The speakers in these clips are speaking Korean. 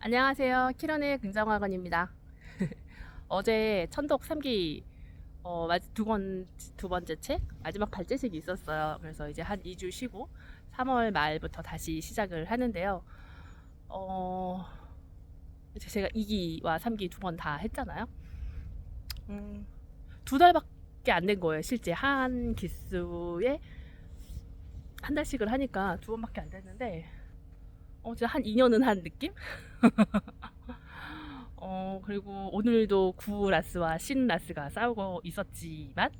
안녕하세요. 키런의 긍정학원입니다. 어제 천독 3기 어, 두, 번, 두 번째 책 마지막 발제식이 있었어요. 그래서 이제 한 2주 쉬고 3월 말부터 다시 시작을 하는데요. 어, 제가 2기와 3기 두 번 다 했잖아요. 음, 두 달밖에 안 된 거예요. 실제 한 기수에 한 달씩을 하니까 두 번밖에 안 됐는데 어, 진짜 한 2년은 한 느낌? 어, 그리고 오늘도 구라스와 신라스가 싸우고 있었지만,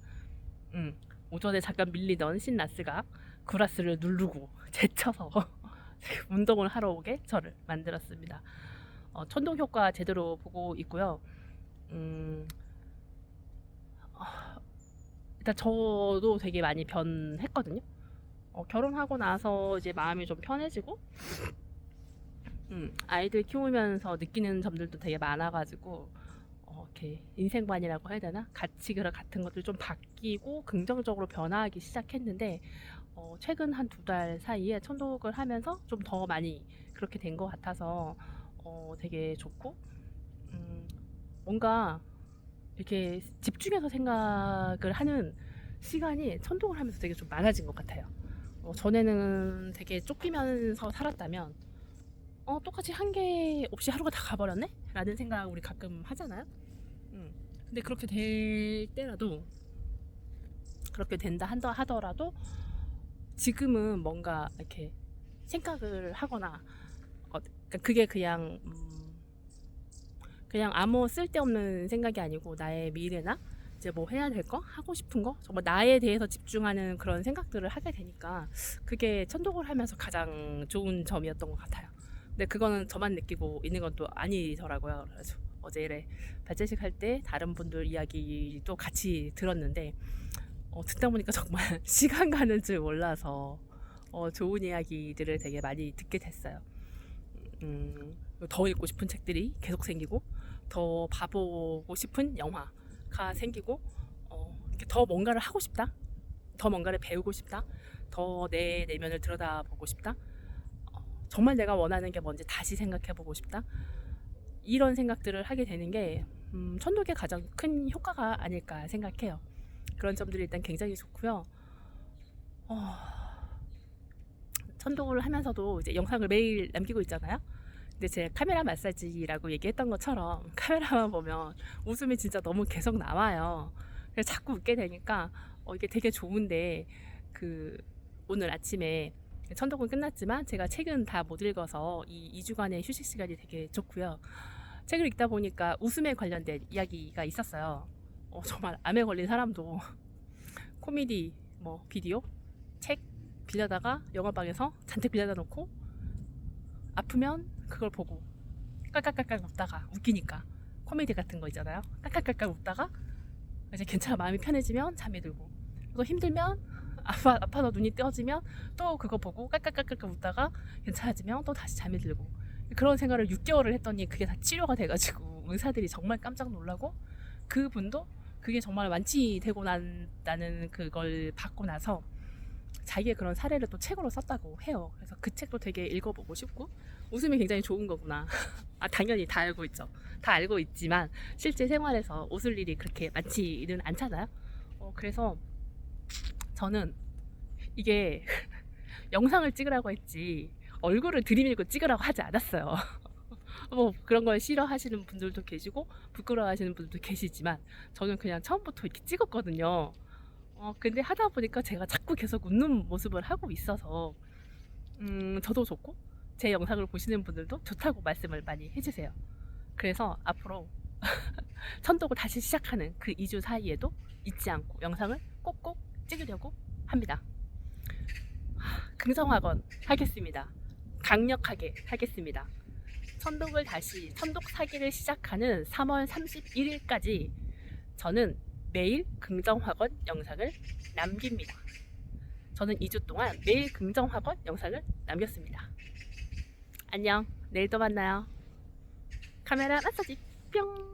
음, 오전에 잠깐 밀리던 신라스가 구라스를 누르고 제쳐서 운동을 하러 오게 저를 만들었습니다. 어, 천동 효과 제대로 보고 있고요. 음, 어, 일단 저도 되게 많이 변했거든요. 어, 결혼하고 나서 이제 마음이 좀 편해지고, 음, 아이들 키우면서 느끼는 점들도 되게 많아가지고 어, 이렇게 인생관이라고 해야 되나 가치관 같은 것들 좀 바뀌고 긍정적으로 변화하기 시작했는데 어, 최근 한 두 달 사이에 천독을 하면서 좀 더 많이 그렇게 된 것 같아서 어, 되게 좋고 음, 뭔가 이렇게 집중해서 생각을 하는 시간이 천독을 하면서 되게 좀 많아진 것 같아요. 어, 전에는 되게 쫓기면서 살았다면 어 똑같이 한 개 없이 하루가 다 가버렸네? 라는 생각 우리 가끔 하잖아요. 음. 근데 그렇게 될 때라도 그렇게 된다 한다 하더라도 지금은 뭔가 이렇게 생각을 하거나 어, 그러니까 그게 그냥 음, 그냥 아무 쓸데없는 생각이 아니고 나의 미래나 이제 뭐 해야 될 거 하고 싶은 거 정말 나에 대해서 집중하는 그런 생각들을 하게 되니까 그게 천독을 하면서 가장 좋은 점이었던 것 같아요. 근데 그거는 저만 느끼고 있는 건 또 아니더라고요. 그래서 어제 이래 발제식 할 때 다른 분들 이야기도 같이 들었는데 어, 듣다 보니까 정말 시간 가는 줄 몰라서 어, 좋은 이야기들을 되게 많이 듣게 됐어요. 음, 더 읽고 싶은 책들이 계속 생기고 더 봐보고 싶은 영화가 생기고 어, 더 뭔가를 하고 싶다, 더 뭔가를 배우고 싶다, 더 내 내면을 들여다보고 싶다. 정말 내가 원하는 게 뭔지 다시 생각해보고 싶다. 이런 생각들을 하게 되는 게 음, 천독의 가장 큰 효과가 아닐까 생각해요. 그런 점들이 일단 굉장히 좋고요. 어, 천독을 하면서도 이제 영상을 매일 남기고 있잖아요. 근데 제 카메라 마사지라고 얘기했던 것처럼 카메라만 보면 웃음이 진짜 너무 계속 나와요. 그래서 자꾸 웃게 되니까 어, 이게 되게 좋은데 그 오늘 아침에 천독은 끝났지만 제가 책은 다 못 읽어서 이 2주간의 휴식 시간이 되게 좋고요. 책을 읽다 보니까 웃음에 관련된 이야기가 있었어요. 어, 정말 암에 걸린 사람도 코미디 뭐 비디오 책 빌려다가 영화방에서 잔뜩 빌려다 놓고 아프면 그걸 보고 깔깔깔깔 웃다가 웃기니까 코미디 같은 거 있잖아요. 깔깔깔깔 웃다가 이제 괜찮아 마음이 편해지면 잠이 들고 또 힘들면 아파, 아파서 눈이 떠지면 또 그거 보고 깔깔깔깔 웃다가 괜찮아지면 또 다시 잠이 들고 그런 생활을 6개월을 했더니 그게 다 치료가 돼가지고 의사들이 정말 깜짝 놀라고 그 분도 그게 정말 완치되고 난다는 그걸 받고 나서 자기의 그런 사례를 또 책으로 썼다고 해요. 그래서 그 책도 되게 읽어보고 싶고 웃음이 굉장히 좋은 거구나. 아 당연히 다 알고 있죠. 다 알고 있지만 실제 생활에서 웃을 일이 그렇게 많지는 않잖아요. 어, 그래서 저는 이게 영상을 찍으라고 했지 얼굴을 들이밀고 찍으라고 하지 않았어요. 뭐 그런 걸 싫어하시는 분들도 계시고 부끄러워하시는 분들도 계시지만 저는 그냥 처음부터 이렇게 찍었거든요. 어 근데 하다 보니까 제가 자꾸 계속 웃는 모습을 하고 있어서 음 저도 좋고 제 영상을 보시는 분들도 좋다고 말씀을 많이 해주세요. 그래서 앞으로 천독을 다시 시작하는 그 2주 사이에도 잊지 않고 영상을 꼭꼭 찍으려고 합니다. 긍정학원 하겠습니다. 강력하게 하겠습니다. 천독을 다시 천독 사기를 시작하는 3월 31일까지 저는 매일 긍정학원 영상을 남깁니다. 저는 2주 동안 매일 긍정학원 영상을 남겼습니다. 안녕. 내일 또 만나요. 카메라 마사지 뿅.